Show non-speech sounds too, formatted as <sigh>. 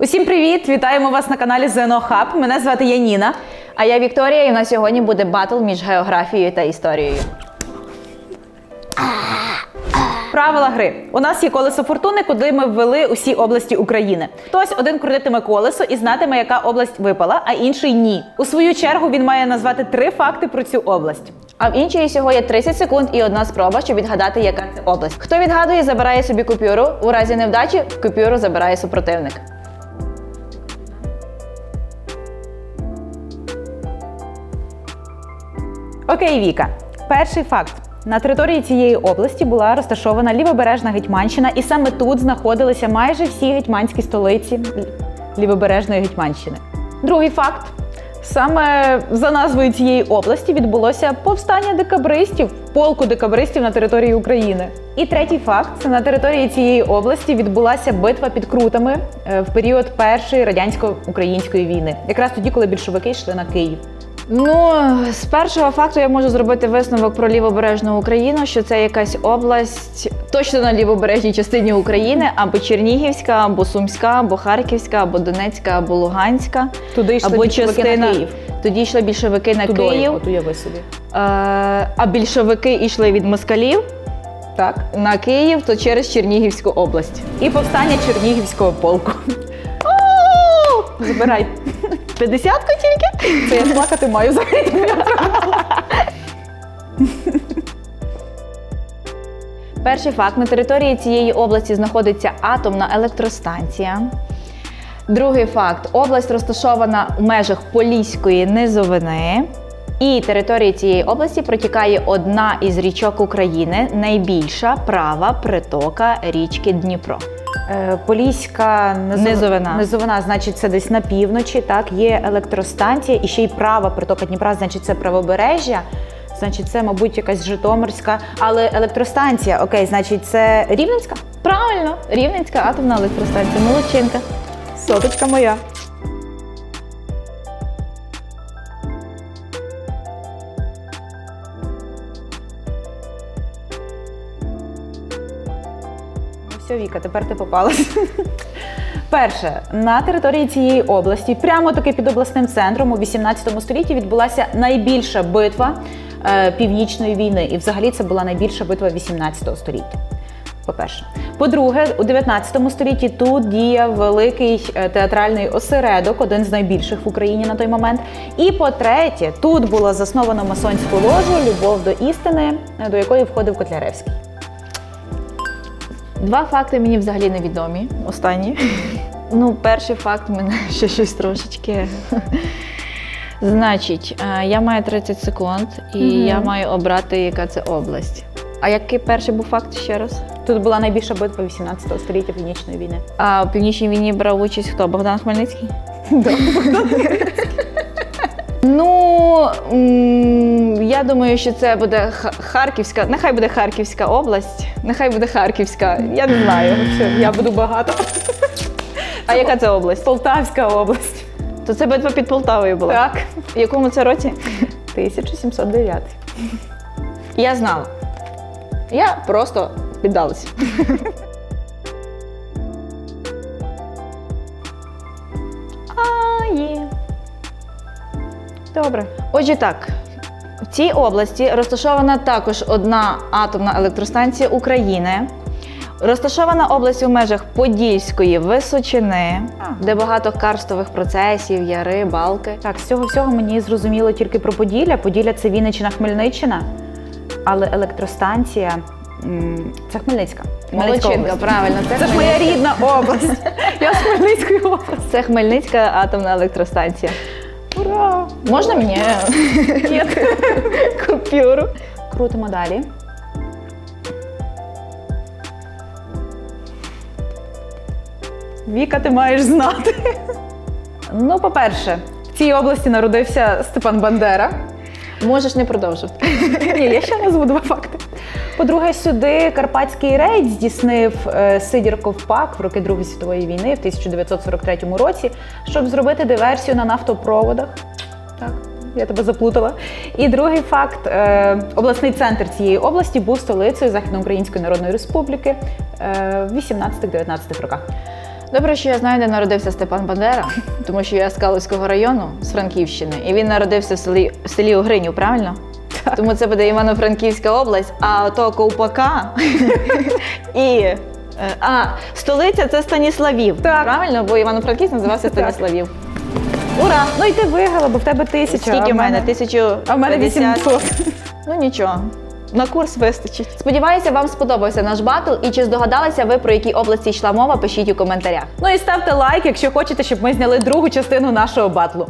Усім привіт! Вітаємо вас на каналі ЗНО Хаб. Мене звати Яніна. А я Вікторія, і у нас сьогодні буде батл між географією та історією. Правила гри. У нас є колесо фортуни, куди ми ввели усі області України. Хтось один крутитиме колесо і знатиме, яка область випала, а інший ні. У свою чергу він має назвати три факти про цю область. А в іншій всього є 30 секунд і одна спроба, щоб відгадати, яка це область. Хто відгадує, забирає собі купюру. У разі невдачі купюру забирає супротивник. Окей, Віка. Перший факт. На території цієї області була розташована лівобережна Гетьманщина, і саме тут знаходилися майже всі гетьманські столиці лівобережної Гетьманщини. Другий факт. Саме за назвою цієї області відбулося повстання декабристів, полку декабристів на території України. І третій факт: це на території цієї області відбулася битва під Крутами е, в період першої радянсько-української війни, якраз тоді, коли більшовики йшли на Київ. Ну, з першого факту я можу зробити висновок про лівобережну Україну, що це якась область точно на лівобережній частині України, або Чернігівська, або Сумська, або Харківська, або Донецька, або Луганська, Туди йшли або частина. на Київ. Тоді йшли більшовики на Тудою, Київ, уяви собі. е, а більшовики йшли від москалів Так. на Київ, то через Чернігівську область. І повстання Чернігівського полку. Забирай. П'ятдесятку тільки? Це я плакати маю взагалі. Перший факт: на території цієї області знаходиться атомна електростанція. Другий факт: область розташована в межах Поліської низовини. І території цієї області протікає одна із річок України, найбільша права притока річки Дніпро. Е, Поліська низов- Низовина. низовина, значить, це десь на півночі. Так, є електростанція і ще й права притока Дніпра, значить, це правобережжя. Значить, це, мабуть, якась Житомирська, але електростанція, окей, значить, це Рівненська? Правильно, Рівненська атомна електростанція. Молодчинка. Соточка моя. Все, Віка, тепер ти попалась. Перше, на території цієї області, прямо таки під обласним центром, у 18 столітті відбулася найбільша битва е, північної війни. І взагалі це була найбільша битва 18 століття. По-перше, по-друге, у 19 столітті тут діяв великий е, театральний осередок, один з найбільших в Україні на той момент. І по-третє, тут було засновано масонську ложу Любов до істини, е, до якої входив Котляревський. Два факти мені взагалі невідомі. Останні. <laughs> Ну, перший факт мене <laughs> ще щось трошечки. <laughs> Значить, е, я маю 30 секунд, і Мгм. я маю обрати, яка це область. А який перший був факт ще раз? Тут була найбільша битва 18 століття Північної війни. А у північній війні брав участь хто? Богдан Хмельницький? Ну, м, я думаю, що це буде Харківська. Нехай буде Харківська область. Нехай буде Харківська. Я не знаю. Я буду багато. А яка це область? Полтавська область. То це битва під Полтавою була. Так. В якому це році? 1709. Я знала. Я просто піддалася. А, є. Добре. Отже, так. В цій області розташована також одна атомна електростанція України. Розташована область у межах Подільської височини, де багато карстових процесів, яри, балки. Так, з цього всього мені зрозуміло тільки про Поділля. Поділля це Вінниччина, Хмельниччина, але електростанція це Хмельницька. Хмельницька Молодчинка, область. правильно. Це ж моя рідна область. Я з Хмельницької області. Це Хмельницька атомна електростанція. Можна мені Ні. купюру? Крутимо далі. Віка, ти маєш знати. Ну, по-перше, в цій області народився Степан Бандера. Можеш не продовжувати. <laughs> Ні, я ще назву два факти. По-друге, сюди карпатський рейд здійснив е, Сидір Ковпак в роки Другої світової війни в 1943 році, щоб зробити диверсію на нафтопроводах. Так, я тебе заплутала. І другий факт: е, обласний центр цієї області був столицею Західноукраїнської Народної Республіки е, в 18-19 роках. Добре, що я знаю, де народився Степан Бандера, тому що я з Калузького району, з Франківщини, і він народився в селі, в селі Огринів, правильно? Тому це буде Івано-Франківська область, а ото Ковпака і. А, столиця це Станіславів. Так. Правильно? Бо Івано-Франківськ називався. Станіславів. Ура! Ну і ти виграла, бо в тебе тисяча. Скільки в мене? Тисячу. А в мене 50. 800. Ну нічого. На курс вистачить. Сподіваюся, вам сподобався наш батл. І чи здогадалися ви про які області йшла мова? Пишіть у коментарях. Ну і ставте лайк, якщо хочете, щоб ми зняли другу частину нашого батлу.